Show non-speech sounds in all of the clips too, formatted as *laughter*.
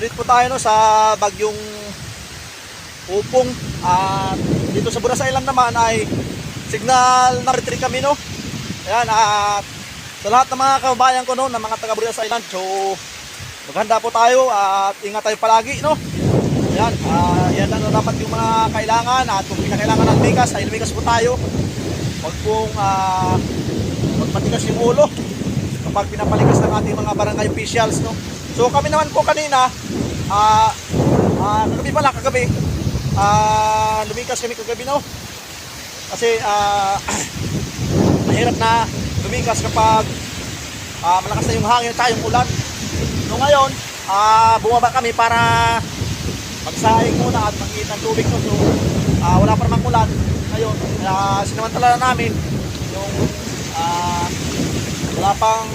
update po tayo no, sa bagyong upong. At dito sa Buras Island naman ay signal number 3 kami no. Ayan, at sa lahat ng mga kababayan ko no, ng mga taga Buras Island, so maghanda po tayo at ingat tayo palagi no. Ayan, ah, yan lang no, dapat yung mga kailangan at kung kinakailangan ng bigas, ay lumigas po tayo. Huwag pong ah, magmatigas yung ulo kapag pinapalikas ng ating mga barangay officials no. So kami naman po kanina ah ah kagabi pala kagabi ah lumikas kami kagabi no. Kasi ah *clears throat* mahirap na lumikas kapag ah, malakas na yung hangin at yung ulan. So ngayon, ah bumaba kami para magsaing muna at mag ng tubig no. So ah, wala pa namang ulan. Ngayon, kaya sinamantala na namin yung ah wala pang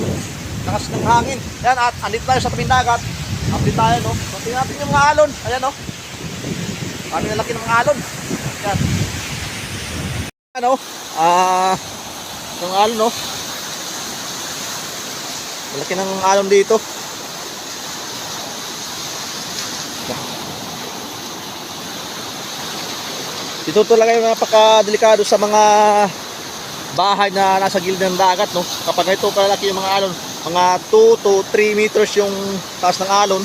lakas ng hangin. Yan, at andito tayo sa tabing dagat. Update tayo, no? So, tingnan natin yung mga alon. Ayan, no? Kami na laki ng mga alon. Yan. Ano? Ah, yung alon, no? Malaki ng alon dito. Ito talaga yung napakadelikado sa mga bahay na nasa gilid ng dagat no kapag ito kalaki yung mga alon mga 2 to 3 meters yung taas ng alon.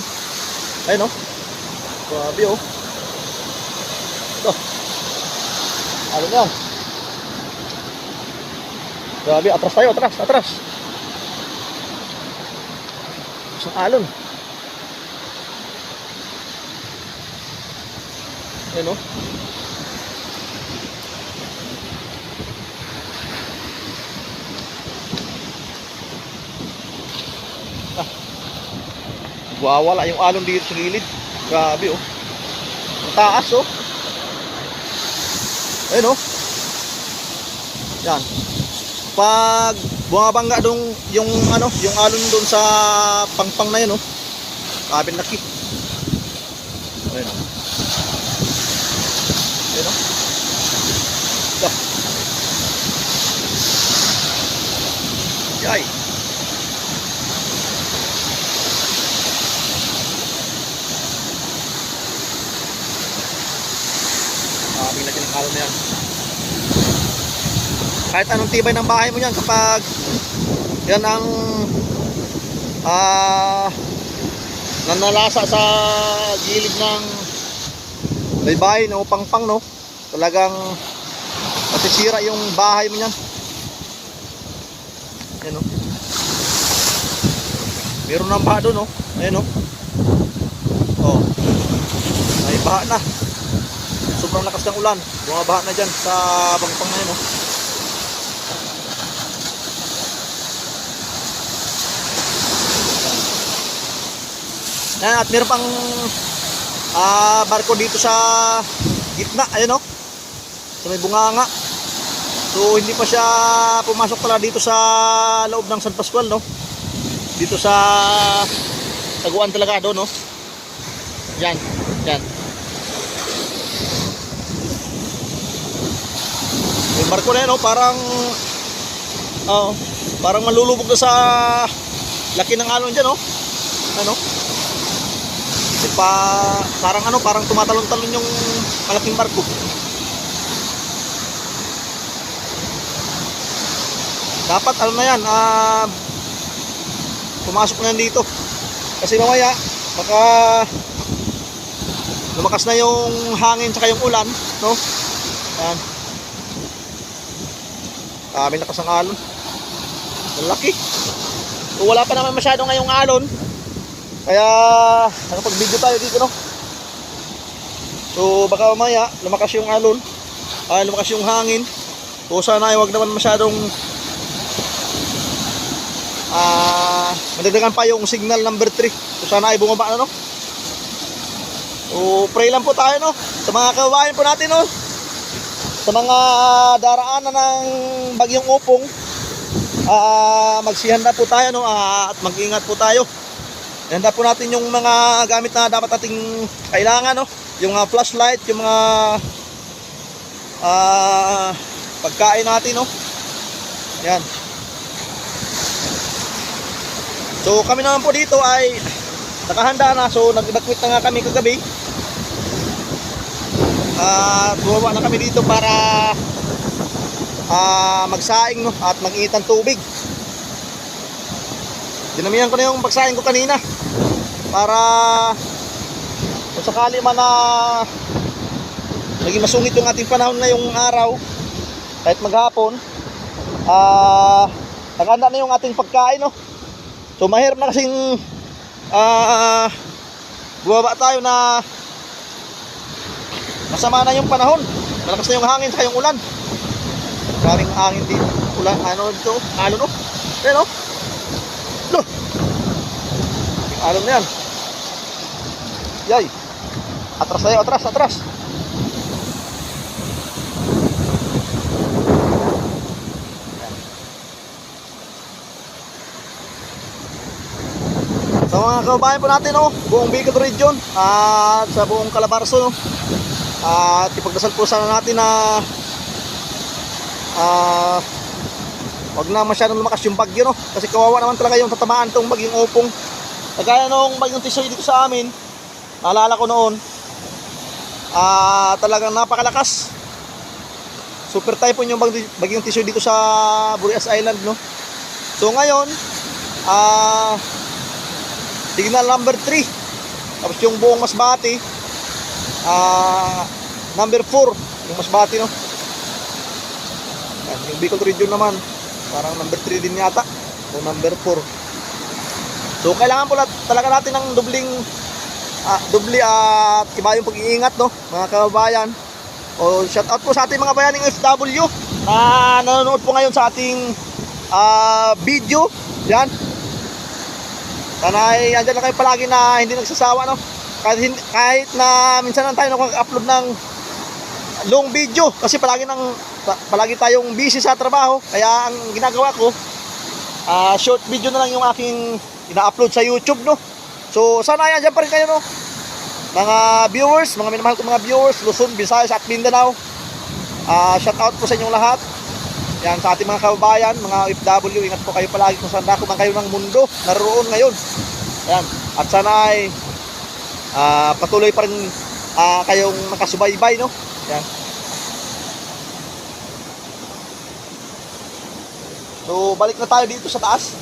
Ayun no grabe oh. Ito. Alon yan. Grabe atras tayo atras atras. Isang alon. Ayun no Wawala yung alon dito sa gilid. Grabe oh. Ang taas oh. Ayun oh. Yan. Pag bumabangga dong yung ano, yung alon doon sa pangpang na yun oh. Grabe laki. Ayun oh. Ayun oh. Yay. Maraming laki ng alon na yan. Kahit anong tibay ng bahay mo yan kapag yan ang ah nanalasa sa gilid ng baybay no pangpang no talagang masisira yung bahay mo yan yan no. Meron ng baha doon no. Ayun no. Oh. Ay baha na. Sobrang lakas ng ulan. Bumabaha na dyan sa bangpang na yun oh. Yan, at meron pang ah, barko dito sa gitna ayun oh. sa may bunganga so hindi pa siya pumasok pala dito sa loob ng San Pascual no dito sa taguan talaga doon no yan yan Yung barko na yan, oh, parang oh, parang malulubog na sa laki ng alon diyan, oh. Ano? Pa parang ano, parang tumatalon-talon yung malaking barko. Dapat ano na yan, ah pumasok na yan dito. Kasi mamaya baka lumakas na yung hangin tsaka yung ulan, no? Yan. Kami lakas ng alon. Malaki. So, wala pa naman masyado ngayong alon. Kaya nakapag-video tayo dito no. So baka mamaya lumakas yung alon. Ay lumakas yung hangin. So sana ay wag naman masyadong ah madagdagan pa yung signal number 3. So sana ay bumaba na no. So pray lang po tayo no sa mga kababayan po natin no sa mga daraanan ng bagyong upong ah magsihanda po tayo no ah, at mag-ingat po tayo handa po natin yung mga gamit na dapat ating kailangan no yung mga flashlight yung mga ah pagkain natin no yan so kami naman po dito ay nakahanda na. So, nag-evacuate na nga kami kagabi. At bumawa na kami dito para ah magsaing no, at mag-init ng tubig. Dinamihan ko na yung pagsaing ko kanina. Para kung sakali man na naging masungit yung ating panahon ngayong araw kahit maghapon ah nakanda na yung ating pagkain no? So mahirap na kasing ah bumaba tayo na masama na yung panahon. Malakas na yung hangin sa yung ulan. Maraming hangin dito ulan ano dito alon no? No alon na yan. Yay. Atras tayo atras atras. Sa mga kababayan po natin, no, buong Bicol Region at sa buong Calabarzon, no, at ipagdasal po sana natin na ah wag na masyadong lumakas yung bagyo, no, kasi kawawa naman talaga yung tatamaan tong bagyong upong. Kagaya nung bagyong tisoy dito sa amin, naalala ko noon, ah talagang napakalakas. Super typhoon yung bag- bagyong tisoy dito sa Burias Island, no. So ngayon, ah Signal number 3. Tapos yung buong Masbate, ah number 4, yung Masbate no. Yan, yung Bicol region naman, parang number 3 din yata, o number 4. So kailangan po talaga natin ng dubling ah, dubli at kibayong pag-iingat no, mga kababayan. O shout out po sa ating mga bayaning FW na nanonood po ngayon sa ating ah, video. Yan, sana ay andyan lang kayo palagi na hindi nagsasawa no. Kahit, kahit na minsan lang tayo nakaka-upload ng long video kasi palagi nang pa- palagi tayong busy sa trabaho. Kaya ang ginagawa ko ah short video na lang yung aking ina-upload sa YouTube no. So sana ay andyan pa rin kayo no. Mga viewers, mga minamahal ko mga viewers, Luzon, Visayas at Mindanao. Ah shout out po sa inyong lahat. Yan sa ating mga kababayan, mga OFW, ingat po kayo palagi kung saan dako man kayo ng mundo naroon ngayon. Yan. At sana ay ah, patuloy pa rin ah, kayong makasubaybay, no? Yan. So, balik na tayo dito sa taas.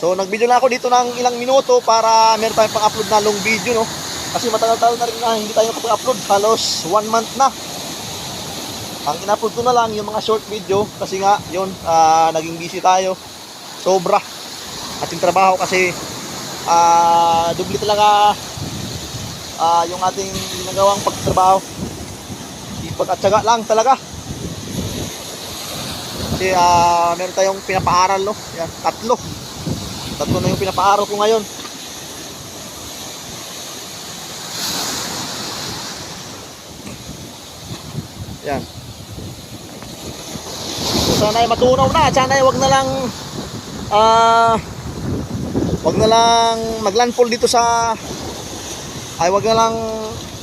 So, nag-video na ako dito ng ilang minuto para meron tayong pang-upload na long video, no? Kasi matagal-tagal na rin na hindi tayo nakapag-upload. Halos one month na. Ang in-upload ko na lang yung mga short video kasi nga yun, ah, naging busy tayo. Sobra. Ating trabaho kasi ah dubli talaga ah, yung ating ginagawang pagtrabaho. Ipag at syaga lang talaga. Kasi ah, meron tayong pinapaaral no. Yan, tatlo. Tatlo na yung pinapaaral ko ngayon. Yan. So, sana ay matunaw na sana ay wag na lang ah wag na lang maglandfall dito sa ay wag na lang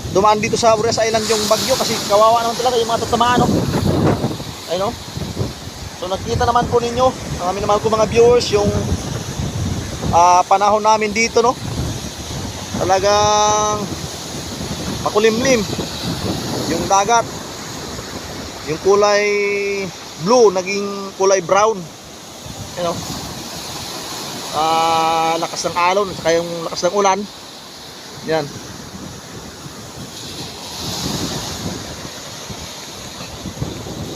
dumaan dito sa Burias Island yung bagyo kasi kawawa naman talaga yung mga tatamaan no. Ay no. So nakita naman po ninyo, mga minamahal ko mga viewers yung ah, panahon namin dito no. Talagang makulimlim yung dagat. Yung kulay blue naging kulay brown. You know? Ah lakas ng alon saka yung lakas ng ulan. Yan.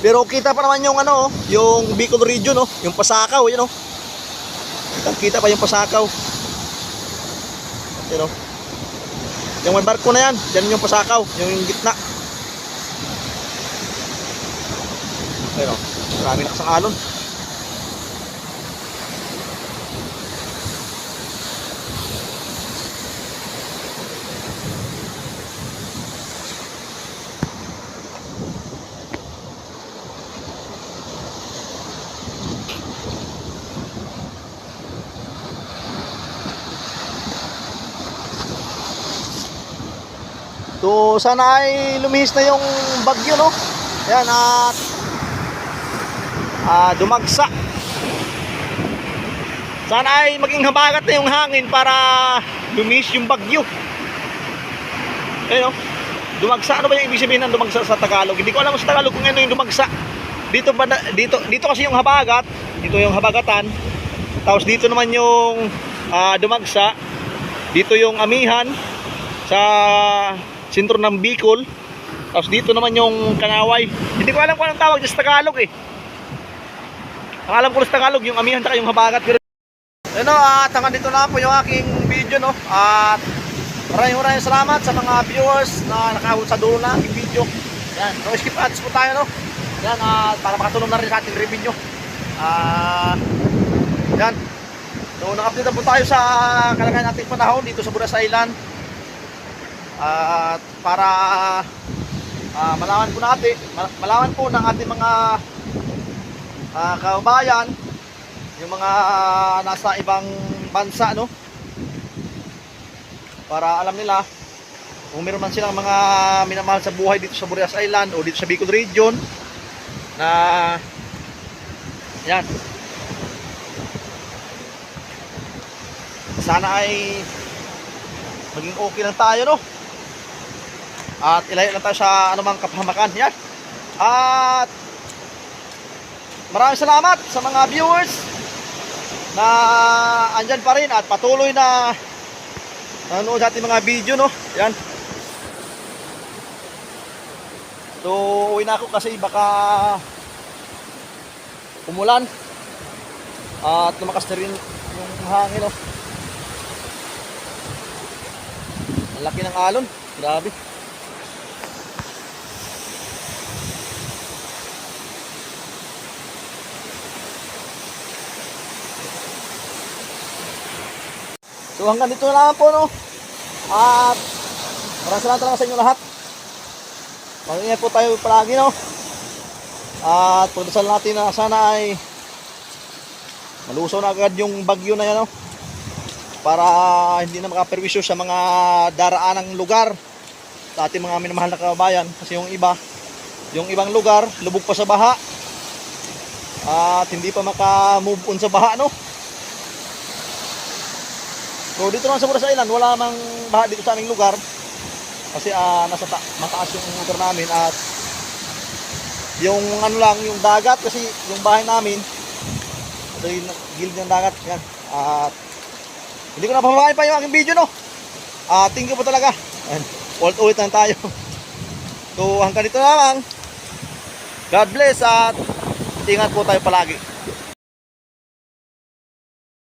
Pero kita pa naman yung ano yung Bicol region oh, yung Pasakaw yun oh kita pa yung Pasakaw know yung may barko na yan yan yung Pasakaw yung gitna Ayun o, marami na kasang alon. So sana ay lumihis na yung bagyo no. Yan at ah, dumagsa. Sana ay maging habagat na yung hangin para lumis yung bagyo. Ayun oh. Dumagsa. Ano ba yung ibig sabihin ng dumagsa sa Tagalog? Hindi ko alam sa Tagalog kung ano yung dumagsa. Dito ba dito dito kasi yung habagat, dito yung habagatan. Tapos dito naman yung ah, dumagsa. Dito yung amihan sa sentro ng Bicol. Tapos dito naman yung Kanaway. Hindi ko alam kung anong tawag sa Tagalog eh. Ang alam ko sa Tagalog, yung amihan at yung habagat. Ano, at hanggang dito na po yung aking video, no? At maraming maraming salamat sa mga viewers na nakahul sa dulo na aking video. Yan, no skip ads po tayo, no? Yan, at para makatulong na rin sa ating revenue. Ah, yan. So, naka-update na po tayo sa kalagayan nating panahon dito sa Buras Island. At para ah, malaman po natin, mal- malaman po ng ating mga ah, kababayan yung mga nasa ibang bansa no? Para alam nila kung meron man silang mga minamahal sa buhay dito sa Burias Island o dito sa Bicol Region na yan. Sana ay maging okay lang tayo no at ilayo lang tayo sa anumang kapahamakan yan. At maraming salamat sa mga viewers na andyan pa rin at patuloy na nanonood sa ating mga video no? Yan. So uwi na ako kasi baka umulan at lumakas na rin yung hangin no? Ang laki ng alon. Grabe So hanggang dito na lang po no. At maraming salamat talaga sa inyo lahat. Mag-ingat po tayo palagi no. At pagdasal natin na sana ay malusaw na agad yung bagyo na yan no. Para hindi na makaperwisyo sa mga daraanang lugar sa ating mga minamahal na kababayan kasi yung iba yung ibang lugar lubog pa sa baha at hindi pa maka-move on sa baha no So dito naman sa Buras Island, wala mang baha dito sa aming lugar. Kasi ah, nasa ta- mataas yung lugar namin at yung ano lang, yung dagat kasi yung bahay namin ito yung gilid ng dagat. Yan. At hindi ko na pamamahin pa yung aking video no. Ah, thank you po talaga. Ayan, ulit-ulit lang tayo. *laughs* So hanggang dito na lang. God bless at ingat po tayo palagi.